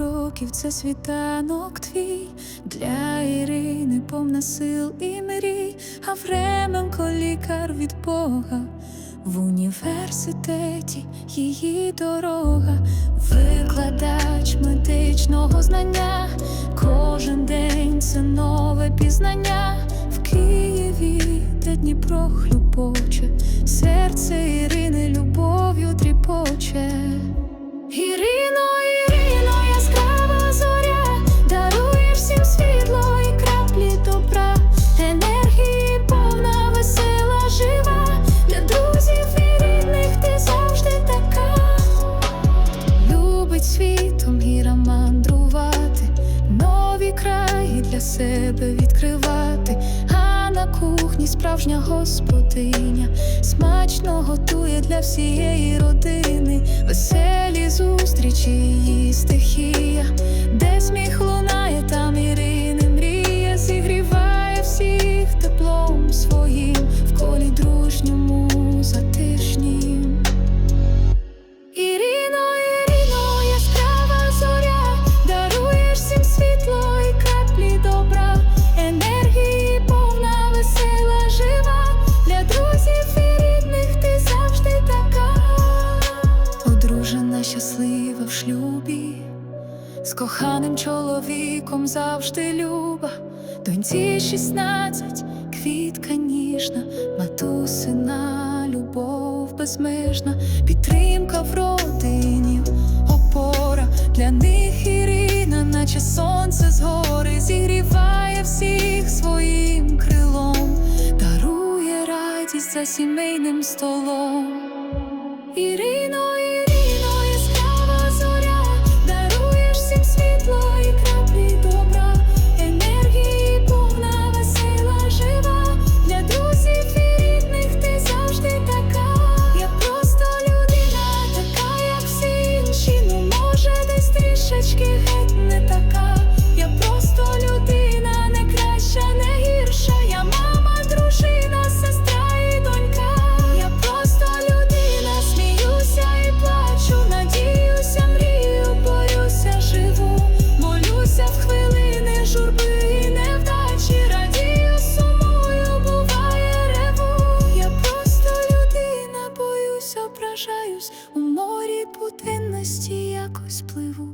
Сорок років це світанок твій, для Ірини повна сил і мрій, а Временко лікар від Бога. В університеті її дорога, викладач медичного знання, кожен день це нове пізнання. В Києві, де Дніпро хлюпоче, серце Ірини любов'ю Любить світом гіра мандрувати, нові краї для себе відкривати. А на кухні справжня господиня смачно готує для всієї родини. Веселі зустрічі її стихія, де сміх коханим чоловіком завжди люба, доньці шістнадцять, квітка ніжна, матусина, любов безмежна, підтримка в родині, опора для них Ірина, наче сонце згори, зігріває всіх своїм крилом, дарує радість за сімейним столом. якось пливу,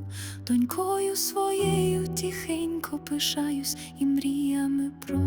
донькою своєю тихенько пишаюсь і мріями про.